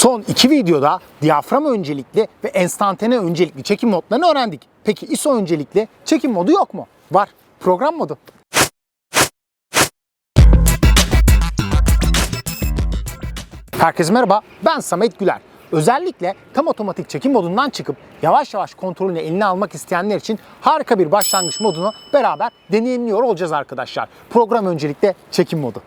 Son iki videoda diyafram öncelikli ve enstantane öncelikli çekim modlarını öğrendik. Peki ISO öncelikli çekim modu yok mu? Var. Program modu. Herkese merhaba, ben Samet Güler. Özellikle tam otomatik çekim modundan çıkıp yavaş yavaş kontrolünü eline almak isteyenler için harika bir başlangıç modunu beraber deneyimliyor olacağız arkadaşlar. Program öncelikle çekim modu.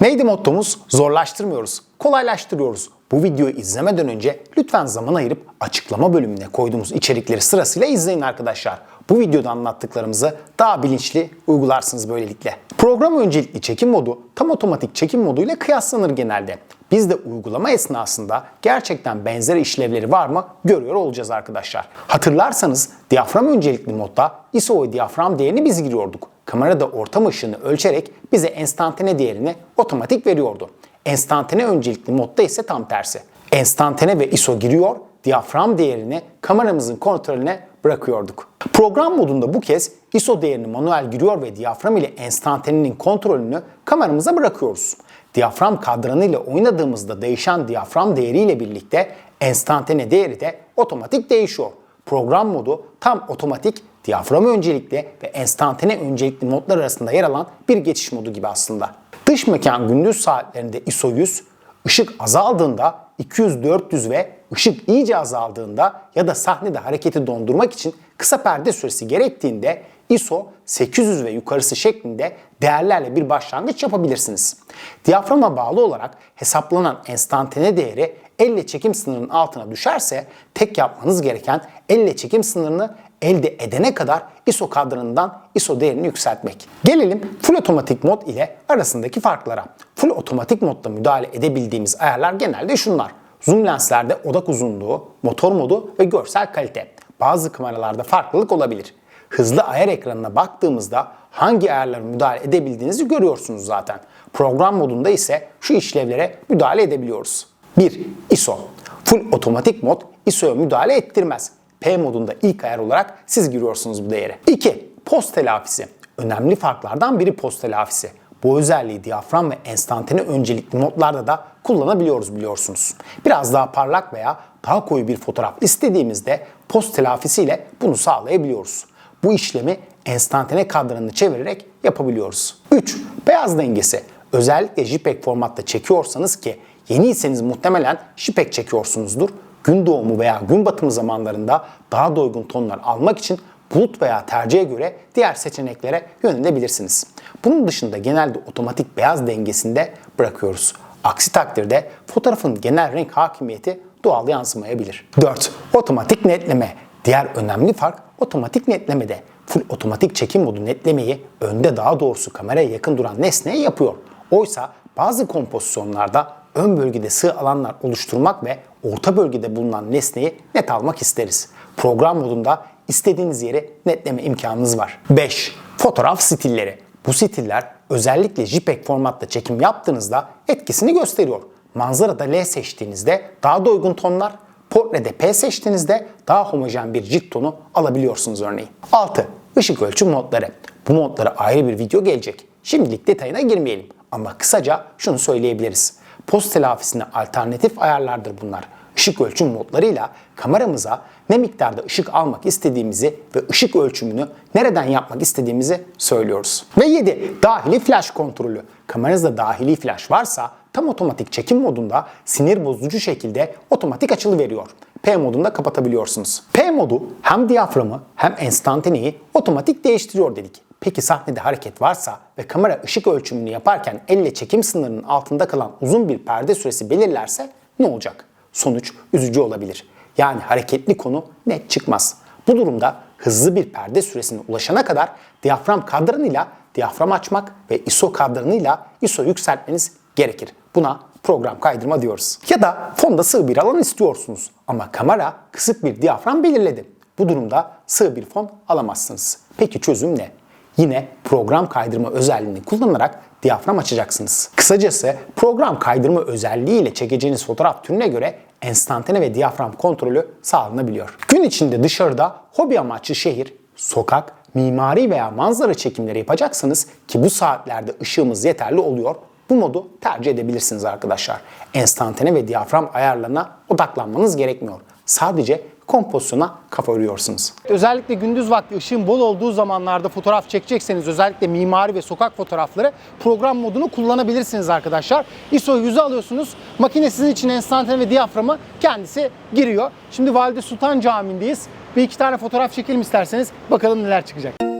Neydi mottomuz? Zorlaştırmıyoruz, kolaylaştırıyoruz. Bu videoyu izlemeden önce lütfen zaman ayırıp açıklama bölümüne koyduğumuz içerikleri sırasıyla izleyin arkadaşlar. Bu videoda anlattıklarımızı daha bilinçli uygularsınız böylelikle. Program öncelikli çekim modu tam otomatik çekim modu ile kıyaslanır genelde. Biz de uygulama esnasında gerçekten benzer işlevleri var mı görüyor olacağız arkadaşlar. Hatırlarsanız diyafram öncelikli modda ISO ve diyafram değerini biz giriyorduk. Kamerada ortam ışığını ölçerek bize enstantane değerini otomatik veriyordu. Enstantane öncelikli modda ise tam tersi. Enstantane ve ISO giriyor, diyafram değerini kameramızın kontrolüne bırakıyorduk. Program modunda bu kez ISO değerini manuel giriyor ve diyafram ile enstantanenin kontrolünü kameramıza bırakıyoruz. Diyafram kadranı ile oynadığımızda değişen diyafram değeriyle birlikte enstantane değeri de otomatik değişiyor. Program modu tam otomatik diyafram öncelikli ve enstantane öncelikli modlar arasında yer alan bir geçiş modu gibi aslında. Dış mekan gündüz saatlerinde ISO 100, ışık azaldığında 200-400 ve ışık iyice azaldığında ya da sahnede hareketi dondurmak için kısa perde süresi gerektiğinde ISO 800 ve yukarısı şeklinde değerlerle bir başlangıç yapabilirsiniz. Diyaframa bağlı olarak hesaplanan enstantane değeri elle çekim sınırının altına düşerse tek yapmanız gereken elle çekim sınırını elde edene kadar ISO kadranından ISO değerini yükseltmek. Gelelim full otomatik mod ile arasındaki farklara. Full otomatik modda müdahale edebildiğimiz ayarlar genelde şunlar. Zoom lenslerde odak uzunluğu, motor modu ve görsel kalite. Bazı kameralarda farklılık olabilir. Hızlı ayar ekranına baktığımızda hangi ayarlara müdahale edebildiğinizi görüyorsunuz zaten. Program modunda ise şu işlevlere müdahale edebiliyoruz. 1. ISO. Full otomatik mod ISO'ya müdahale ettirmez. P modunda ilk ayar olarak siz giriyorsunuz bu değeri. 2. Post telafisi. Önemli farklardan biri post telafisi. Bu özelliği diyafram ve enstantane öncelikli modlarda da kullanabiliyoruz biliyorsunuz. Biraz daha parlak veya daha koyu bir fotoğraf istediğimizde post telafisiyle bunu sağlayabiliyoruz. Bu işlemi enstantane kadranını çevirerek yapabiliyoruz. 3. Beyaz dengesi. Özellikle JPEG formatta çekiyorsanız ki yeniyseniz muhtemelen JPEG çekiyorsunuzdur. Gün doğumu veya gün batımı zamanlarında daha doygun tonlar almak için bulut veya tercihe göre diğer seçeneklere yönelebilirsiniz. Bunun dışında genelde otomatik beyaz dengesinde bırakıyoruz. Aksi takdirde fotoğrafın genel renk hakimiyeti doğal yansımayabilir. 4. Otomatik netleme. Diğer önemli fark otomatik netlemede. Full otomatik çekim modu netlemeyi önde daha doğrusu kameraya yakın duran nesneye yapıyor. Oysa bazı kompozisyonlarda ön bölgede sığ alanlar oluşturmak ve orta bölgede bulunan nesneyi net almak isteriz. Program modunda istediğiniz yeri netleme imkanınız var. 5. Fotoğraf stilleri. Bu stiller özellikle JPEG formatta çekim yaptığınızda etkisini gösteriyor. Manzarada L seçtiğinizde daha doygun tonlar, portrede P seçtiğinizde daha homojen bir cilt tonu alabiliyorsunuz örneğin. 6. Işık ölçüm modları. Bu modlara ayrı bir video gelecek. Şimdilik detayına girmeyelim ama kısaca şunu söyleyebiliriz. Post telafisine alternatif ayarlardır bunlar. Işık ölçüm modlarıyla kameramıza ne miktarda ışık almak istediğimizi ve ışık ölçümünü nereden yapmak istediğimizi söylüyoruz. Ve 7. Dahili flash kontrolü. Kameranızda dahili flash varsa tam otomatik çekim modunda sinir bozucu şekilde otomatik açılı veriyor. P modunda kapatabiliyorsunuz. P modu hem diyaframı hem enstantaneyi otomatik değiştiriyor dedik. Peki sahnede hareket varsa ve kamera ışık ölçümünü yaparken elle çekim sınırının altında kalan uzun bir perde süresi belirlerse ne olacak? Sonuç üzücü olabilir. Yani hareketli konu net çıkmaz. Bu durumda hızlı bir perde süresine ulaşana kadar diyafram kadranıyla diyafram açmak ve ISO kadranıyla ISO yükseltmeniz gerekir. Buna program kaydırma diyoruz. Ya da fonda sığ bir alan istiyorsunuz ama kamera kısık bir diyafram belirledi. Bu durumda sığ bir fon alamazsınız. Peki çözüm ne? Yine program kaydırma özelliğini kullanarak diyafram açacaksınız. Kısacası program kaydırma özelliği ile çekeceğiniz fotoğraf türüne göre enstantane ve diyafram kontrolü sağlanabiliyor. Gün içinde dışarıda hobi amaçlı şehir, sokak, mimari veya manzara çekimleri yapacaksanız ki bu saatlerde ışığımız yeterli oluyor. Bu modu tercih edebilirsiniz arkadaşlar. Enstantane ve diyafram ayarlarına odaklanmanız gerekmiyor. Sadece kompozisyona kafa yoruyorsunuz. Özellikle gündüz vakti ışığın bol olduğu zamanlarda fotoğraf çekecekseniz özellikle mimari ve sokak fotoğrafları program modunu kullanabilirsiniz arkadaşlar. ISO 100'ü alıyorsunuz. Makine sizin için enstantane ve diyaframı kendisi giriyor. Şimdi Valide Sultan Camii'ndeyiz. Bir iki tane fotoğraf çekelim isterseniz. Bakalım neler çıkacak.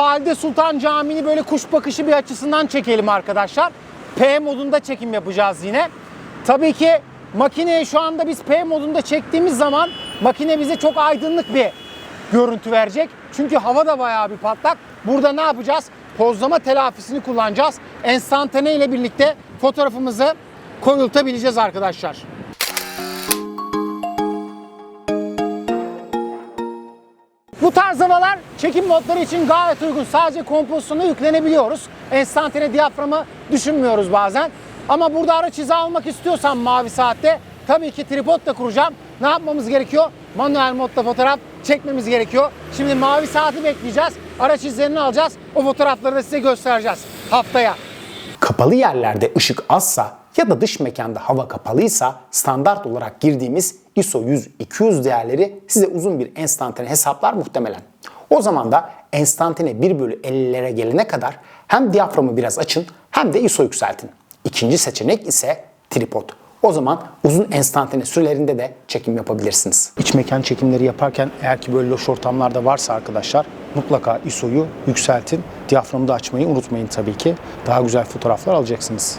Valide Sultan Camii'ni böyle kuş bakışı bir açısından çekelim arkadaşlar. P modunda çekim yapacağız yine. Tabii ki makineye şu anda biz P modunda çektiğimiz zaman makine bize çok aydınlık bir görüntü verecek. Çünkü hava da bayağı bir patlak. Burada ne yapacağız? Pozlama telafisini kullanacağız. Enstantane ile birlikte fotoğrafımızı koyultabileceğiz arkadaşlar. Bu tarz havalar çekim modları için gayet uygun. Sadece kompozisyona yüklenebiliyoruz. Enstantane diyaframı düşünmüyoruz bazen. Ama burada araç izi almak istiyorsam mavi saatte tabii ki tripod da kuracağım. Ne yapmamız gerekiyor? Manuel modda fotoğraf çekmemiz gerekiyor. Şimdi mavi saati bekleyeceğiz. Araç izlerini alacağız. O fotoğrafları da size göstereceğiz haftaya. Kapalı yerlerde ışık azsa ya da dış mekanda hava kapalıysa standart olarak girdiğimiz ISO 100-200 değerleri size uzun bir enstantane hesaplar muhtemelen. O zaman da enstantane 1 bölü 50'lere gelene kadar hem diyaframı biraz açın hem de ISO yükseltin. İkinci seçenek ise tripod. O zaman uzun enstantane sürelerinde de çekim yapabilirsiniz. İç mekan çekimleri yaparken eğer ki böyle loş ortamlarda varsa arkadaşlar mutlaka ISO'yu yükseltin. Diyaframı da açmayı unutmayın tabii ki. Daha güzel fotoğraflar alacaksınız.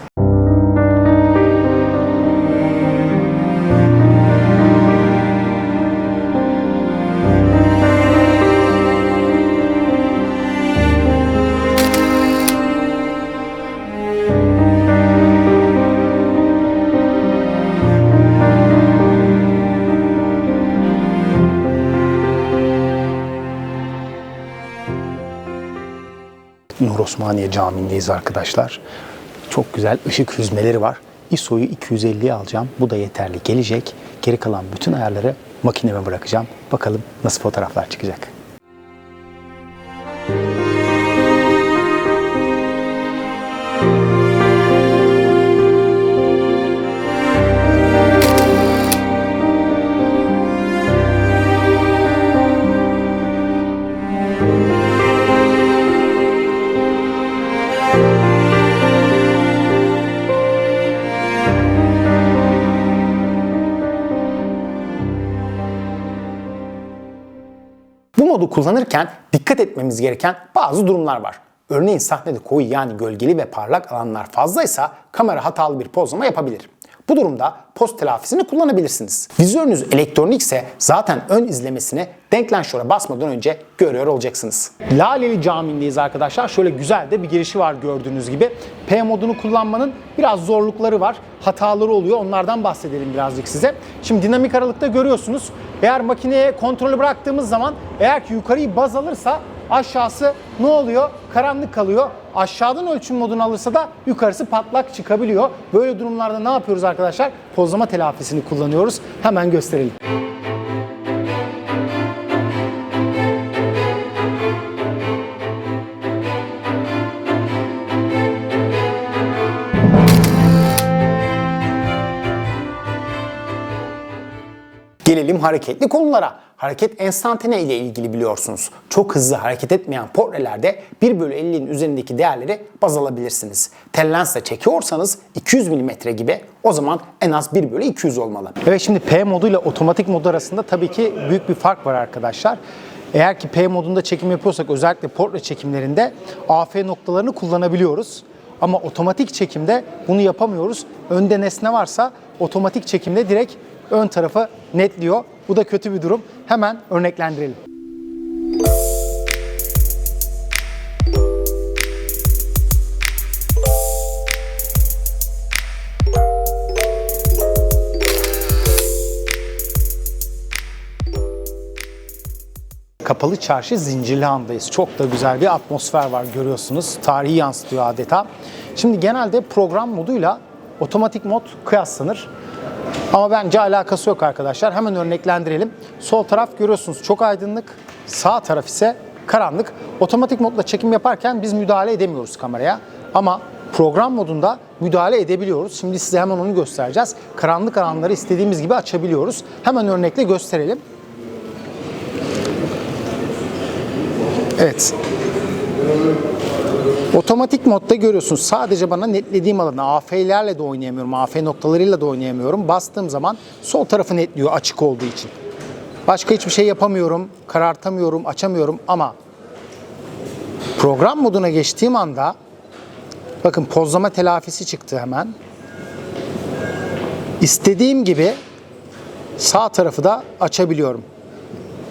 Nur Osmaniye Camii'ndeyiz arkadaşlar. Çok güzel ışık hüzmeleri var. ISO'yu 250'ye alacağım. Bu da yeterli gelecek. Geri kalan bütün ayarları makineme bırakacağım. Bakalım nasıl fotoğraflar çıkacak. Modu kullanırken dikkat etmemiz gereken bazı durumlar var. Örneğin sahnede koyu yani gölgeli ve parlak alanlar fazlaysa kamera hatalı bir pozlama yapabilir. Bu durumda post telafisini kullanabilirsiniz. Vizörünüz elektronikse zaten ön izlemesini denklenşöre basmadan önce görüyor olacaksınız. Laleli Camii'ndeyiz arkadaşlar. Şöyle güzel de bir girişi var gördüğünüz gibi. P modunu kullanmanın biraz zorlukları var. Hataları oluyor. Onlardan bahsedelim birazcık size. Şimdi dinamik aralıkta görüyorsunuz. Eğer makineye kontrolü bıraktığımız zaman eğer ki yukarıyı baz alırsa aşağısı ne oluyor? Karanlık kalıyor. Aşağıdan ölçüm modunu alırsa da yukarısı patlak çıkabiliyor. Böyle durumlarda ne yapıyoruz arkadaşlar? Pozlama telafisini kullanıyoruz. Hemen gösterelim. Gelelim hareketli konulara. Hareket enstantane ile ilgili biliyorsunuz. Çok hızlı hareket etmeyen portrelerde 1 bölü 50'nin üzerindeki değerleri baz alabilirsiniz. Tel lensle çekiyorsanız 200 mm gibi o zaman en az 1 bölü 200 olmalı. Evet şimdi P modu ile otomatik mod arasında tabii ki büyük bir fark var arkadaşlar. Eğer ki P modunda çekim yapıyorsak özellikle portre çekimlerinde AF noktalarını kullanabiliyoruz. Ama otomatik çekimde bunu yapamıyoruz. Önde nesne varsa otomatik çekimde direkt ön tarafı netliyor. Bu da kötü bir durum. Hemen örneklendirelim. Kapalı Çarşı Zincirlihan'dayız. Çok da güzel bir atmosfer var görüyorsunuz. Tarihi yansıtıyor adeta. Şimdi genelde program moduyla otomatik mod kıyaslanır. Ama bence alakası yok arkadaşlar. Hemen örneklendirelim. Sol taraf görüyorsunuz çok aydınlık. Sağ taraf ise karanlık. Otomatik modla çekim yaparken biz müdahale edemiyoruz kameraya. Ama program modunda müdahale edebiliyoruz. Şimdi size hemen onu göstereceğiz. Karanlık alanları istediğimiz gibi açabiliyoruz. Hemen örnekle gösterelim. Evet. Otomatik modda görüyorsunuz sadece bana netlediğim alanı AF'lerle de oynayamıyorum, AF noktalarıyla da oynayamıyorum. Bastığım zaman sol tarafı netliyor açık olduğu için. Başka hiçbir şey yapamıyorum, karartamıyorum, açamıyorum ama program moduna geçtiğim anda bakın pozlama telafisi çıktı hemen. İstediğim gibi sağ tarafı da açabiliyorum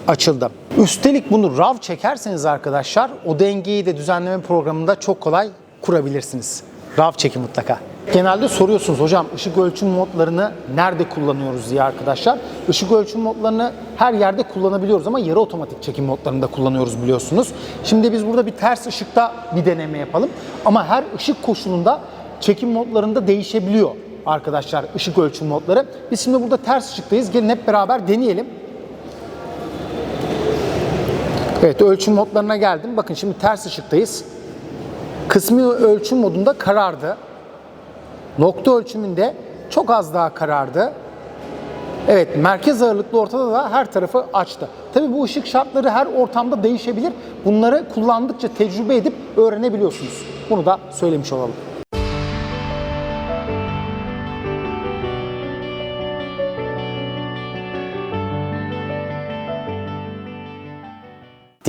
açıldı. Üstelik bunu RAW çekerseniz arkadaşlar o dengeyi de düzenleme programında çok kolay kurabilirsiniz. RAW çekin mutlaka. Genelde soruyorsunuz hocam ışık ölçüm modlarını nerede kullanıyoruz diye arkadaşlar. Işık ölçüm modlarını her yerde kullanabiliyoruz ama yarı otomatik çekim modlarında kullanıyoruz biliyorsunuz. Şimdi biz burada bir ters ışıkta bir deneme yapalım. Ama her ışık koşulunda çekim modlarında değişebiliyor arkadaşlar ışık ölçüm modları. Biz şimdi burada ters ışıktayız. Gelin hep beraber deneyelim. Evet ölçüm modlarına geldim. Bakın şimdi ters ışıktayız. Kısmi ölçüm modunda karardı. Nokta ölçümünde çok az daha karardı. Evet merkez ağırlıklı ortada da her tarafı açtı. Tabi bu ışık şartları her ortamda değişebilir. Bunları kullandıkça tecrübe edip öğrenebiliyorsunuz. Bunu da söylemiş olalım.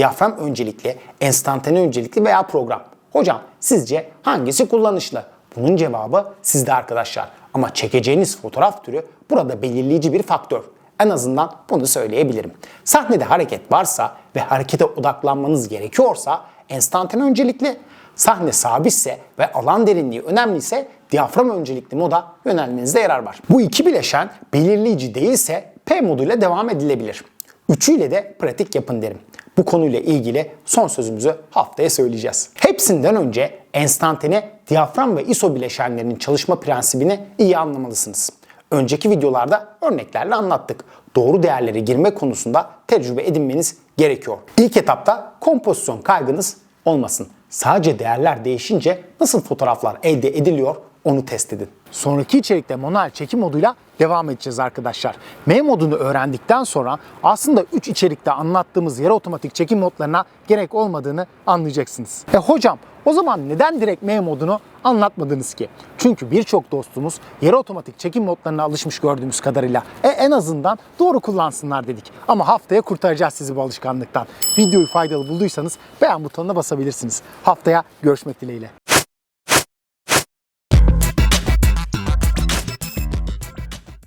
Diyafram öncelikli, enstantane öncelikli veya program. Hocam sizce hangisi kullanışlı? Bunun cevabı sizde arkadaşlar. Ama çekeceğiniz fotoğraf türü burada belirleyici bir faktör. En azından bunu söyleyebilirim. Sahnede hareket varsa ve harekete odaklanmanız gerekiyorsa enstantane öncelikli, sahne sabitse ve alan derinliği önemliyse diyafram öncelikli moda yönelmenizde yarar var. Bu iki bileşen belirleyici değilse P moduyla devam edilebilir. Üçüyle de pratik yapın derim. Bu konuyla ilgili son sözümüzü haftaya söyleyeceğiz. Hepsinden önce enstantane, diyafram ve ISO bileşenlerinin çalışma prensibini iyi anlamalısınız. Önceki videolarda örneklerle anlattık. Doğru değerleri girme konusunda tecrübe edinmeniz gerekiyor. İlk etapta kompozisyon kaygınız olmasın. Sadece değerler değişince nasıl fotoğraflar elde ediliyor onu test edin. Sonraki içerikte manuel çekim moduyla devam edeceğiz arkadaşlar. M modunu öğrendikten sonra aslında 3 içerikte anlattığımız yarı otomatik çekim modlarına gerek olmadığını anlayacaksınız. E hocam o zaman neden direkt M modunu anlatmadınız ki? Çünkü birçok dostumuz yarı otomatik çekim modlarına alışmış gördüğümüz kadarıyla. E en azından doğru kullansınlar dedik. Ama haftaya kurtaracağız sizi bu alışkanlıktan. Videoyu faydalı bulduysanız beğen butonuna basabilirsiniz. Haftaya görüşmek dileğiyle.